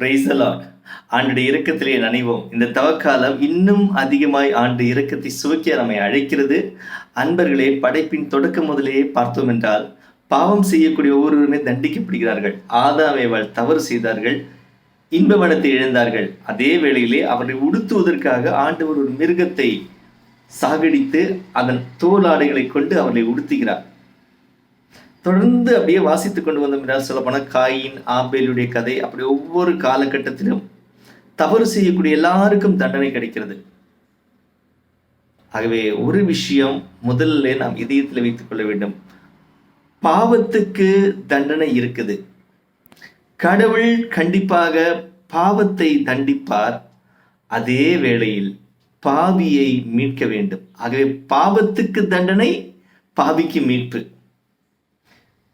பிரைசலாட் ஆண்டுடைய இறக்கத்திலே நனைவோம். இந்த தவக்காலம் இன்னும் அதிகமாய் ஆண்டு இறக்கத்தை சுவைக்க நம்மை அழைக்கிறது. அன்பர்களே படைப்பின் தொடக்கம் முதலே பார்த்தோம் என்றால் பாவம் செய்யக்கூடிய ஒவ்வொருவருமே தண்டிக்கப்படுகிறார்கள். ஆதாமேவாள் தவறு செய்தார்கள் இன்ப வனத்தை இழந்தார்கள். அதே வேளையிலே அவரை உடுத்துவதற்காக ஆண்டவர் ஒரு மிருகத்தை சாகடித்து அதன் தோலாடைகளை கொண்டு அவர்களை உடுத்துகிறார். தொடர்ந்து அப்படியே வாசித்து கொண்டு வந்தோம் என்றால் சொல்லப்போனால் காயின் ஆபேலுடைய கதை அப்படி ஒவ்வொரு காலகட்டத்திலும் தவறு செய்யக்கூடிய எல்லாருக்கும் தண்டனை கிடைக்கிறது. ஆகவே ஒரு விஷயம் முதல்ல நாம் இதயத்தில் வைத்துக் கொள்ள வேண்டும். பாவத்துக்கு தண்டனை இருக்குது. கடவுள் கண்டிப்பாக பாவத்தை தண்டிப்பார். அதே வேளையில் பாவியை மீட்க வேண்டும். ஆகவே பாவத்துக்கு தண்டனை பாவிக்கு மீட்பு.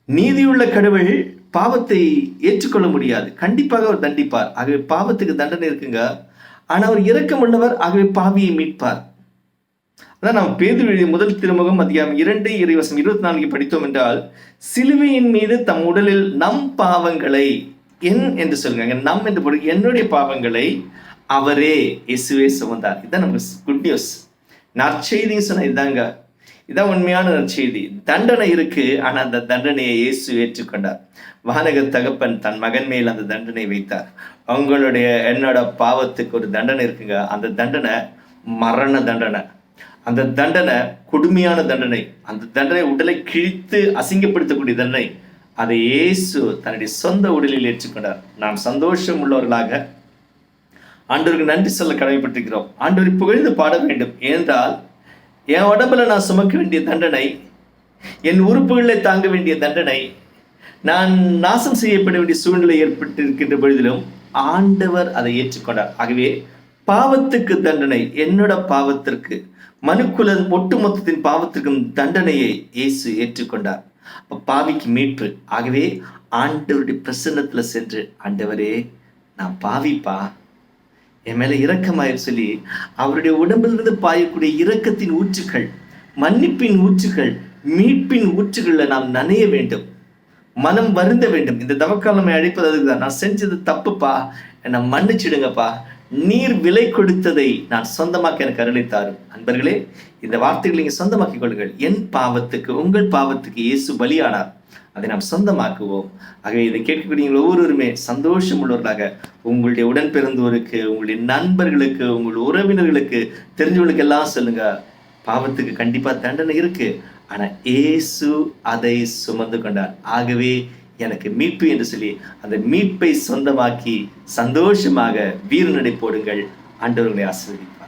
நீதியுள்ள கடவுள் பாவத்தை ஏற்றுக்கொள்ள முடியாது. கண்டிப்பாக அவர் தண்டிப்பார். ஆகவே பாவத்துக்கு தண்டனை இருக்குங்க. ஆனால் அவர் இரக்கமுள்ளவர் ஆகவே பாவியை மீட்பார். அதான் நாம் பேது எழுதிய முதல் திருமுகம் அதிகாரம் இரண்டு இறைவசம் இருபத்தி நான்கு படித்தோம் என்றால் சிலுவையின் மீது தம் உடலில் நம் பாவங்களை என் என்று சொல்லுங்க. நம் என்று பொருள் என்னுடைய பாவங்களை அவரே இயேசுவே சுமந்தார். இதுதான் நமக்கு குட் நியூஸ் நற்செய்தின்னு சொன்ன இதுதாங்க இதான் உண்மையான செய்தி. தண்டனை இருக்கு ஆனால் அந்த தண்டனையை இயேசு ஏற்றுக்கொண்டார். வானக தகப்பன் தன் மகன் மேல் அந்த தண்டனை வைத்தார். உங்களுடைய என்னோட பாவத்துக்கு ஒரு தண்டனை இருக்குங்க. அந்த தண்டனை மரண தண்டனை. அந்த தண்டனை கொடுமையான தண்டனை. அந்த தண்டனை உடலை கிழித்து அசிங்கப்படுத்தக்கூடிய தண்டனை. அதை இயேசு தன்னுடைய சொந்த உடலில் ஏற்றுக்கொண்டார். நாம் சந்தோஷம் உள்ளவர்களாக ஆண்டவருக்கு நன்றி சொல்ல கடமைப்பட்டிருக்கிறோம். ஆண்டவரை புகழ்ந்து பாட வேண்டும். ஏனென்றால் என் உடம்புல நான் சுமக்க வேண்டிய தண்டனை என் உறுப்புகளை தாங்க வேண்டிய தண்டனை நான் நாசம் செய்யப்பட வேண்டிய சூழ்நிலை ஏற்பட்டு இருக்கின்ற பொழுதிலும் ஆண்டவர் அதை ஏற்றுக்கொண்டார். ஆகவே பாவத்துக்கு தண்டனை என்னோட பாவத்திற்கு மனுக்குல ஒட்டுமொத்தத்தின் பாவத்திற்கும் தண்டனையை இயேசு ஏற்றுக்கொண்டார். அப்ப பாவிக்கு மீட்பு. ஆகவே ஆண்டவருடைய பிரசன்னத்துல சென்று ஆண்டவரே நான் பாவிப்பா? என் மேல இரக்கமாயிரு சொல்லி அவருடைய உடம்பிலிருந்து பாயக்கூடிய இரக்கத்தின் ஊற்றுகள் மன்னிப்பின் ஊற்றுகள் மீட்பின் ஊற்றுகளில் நாம் நனைய வேண்டும். மனம் வருந்த வேண்டும். இந்த தவக்காலமை அழைப்பது தான் நான் செஞ்சது தப்புப்பா. என்னை மன்னிச்சிடுங்கப்பா. நீர் விலை கொடுத்ததை நான் சொந்தமாக்க எனக்கு அருளித்தாரும் அன்பர்களே இந்த வார்த்தைகளை நீங்க சொந்தமாக்கிக் கொள்ளுங்கள். என் பாவத்துக்கு உங்கள் பாவத்துக்கு இயேசு பலியானார். அதை நாம் சொந்தமாக்குவோம். ஆகவே இதை கேட்கக்கூடிய ஒவ்வொருவருமே சந்தோஷம் உள்ளவர்களாக உங்களுடைய உடன் பிறந்தோருக்கு உங்களுடைய நண்பர்களுக்கு உங்கள் உறவினர்களுக்கு தெரிஞ்சவங்களுக்கு எல்லாம் சொல்லுங்க. பாவத்துக்கு கண்டிப்பா தண்டனை இருக்கு. ஆனா இயேசு அதை சுமந்து கொண்டார். ஆகவே எனக்கு மீட்பு என்று சொல்லி அந்த மீட்பை சொந்தமாக்கி சந்தோஷமாக வீரநடை போடுங்கள். ஆண்டவர்களை ஆசீர்வதிப்பார்